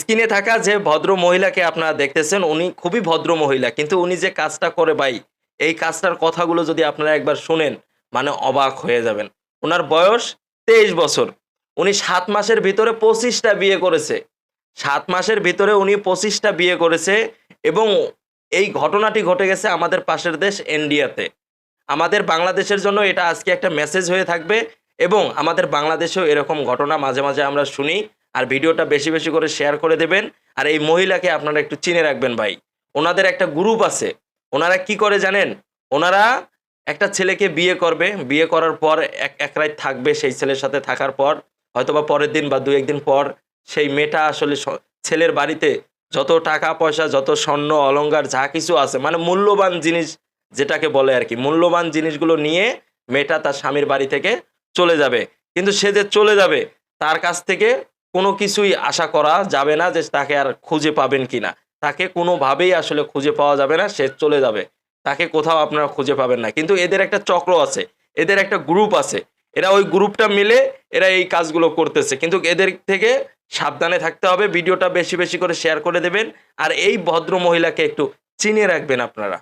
স্ক্রিনে থাকা যে ভদ্র মহিলাকে আপনারা দেখতেছেন, উনি খুবই ভদ্র মহিলা। কিন্তু উনি যে কাজটা করে ভাই, এই কাজটার কথাগুলো যদি আপনারা একবার শুনেন মানে অবাক হয়ে যাবেন। ওনার বয়স তেইশ বছর। উনি সাত মাসের ভিতরে পঁচিশটা বিয়ে করেছে। সাত মাসের ভিতরে উনি পঁচিশটা বিয়ে করেছে এবং এই ঘটনাটি ঘটে গেছে আমাদের পাশের দেশ ইন্ডিয়াতে। আমাদের বাংলাদেশের জন্য এটা আজকে একটা মেসেজ হয়ে থাকবে এবং আমাদের বাংলাদেশেও এরকম ঘটনা মাঝে মাঝে আমরা শুনি। আর ভিডিওটা বেশি বেশি করে শেয়ার করে দেবেন। আর এই মহিলাকে আপনারা একটু চিনে রাখবেন ভাই। ওনাদের একটা গ্রুপ আছে। ওনারা কি করে জানেন? ওনারা একটা ছেলেকে বিয়ে করবে। বিয়ে করার পর এক এক রাত থাকবে সেই ছেলের সাথে থাকার পর। হয়তোবা পরের দিন বা দু একদিন পর সেই মেয়েটা আসলে ছেলের বাড়িতে যত টাকা পয়সা, যত স্বর্ণ অলংকার যা কিছু আছে মানে মূল্যবান জিনিস যেটাকে বলে আর কি, মূল্যবান জিনিসগুলো নিয়ে মেয়েটা তার স্বামীর বাড়ি থেকে চলে যাবে। কিন্তু সে যে চলে যাবে, তার কাছ থেকে কোনো কিছুই আশা করা যাবে না যে তাকে আর খুঁজে পাবেন কিনা। তাকে কোনোভাবেই আসলে খুঁজে পাওয়া যাবে না, সে চলে যাবে। তাকে কোথাও আপনারা খুঁজে পাবেন না। কিন্তু এদের একটা চক্র আছে, এদের একটা গ্রুপ আছে। এরা ওই গ্রুপটা মিলে এরা এই কাজগুলো করতেছে। কিন্তু এদের থেকে সাবধানে থাকতে হবে, ভিডিওটা বেশি বেশি করে শেয়ার করে দেবেন। আর এই ভদ্র মহিলাকে একটু চিনে রাখবেন আপনারা।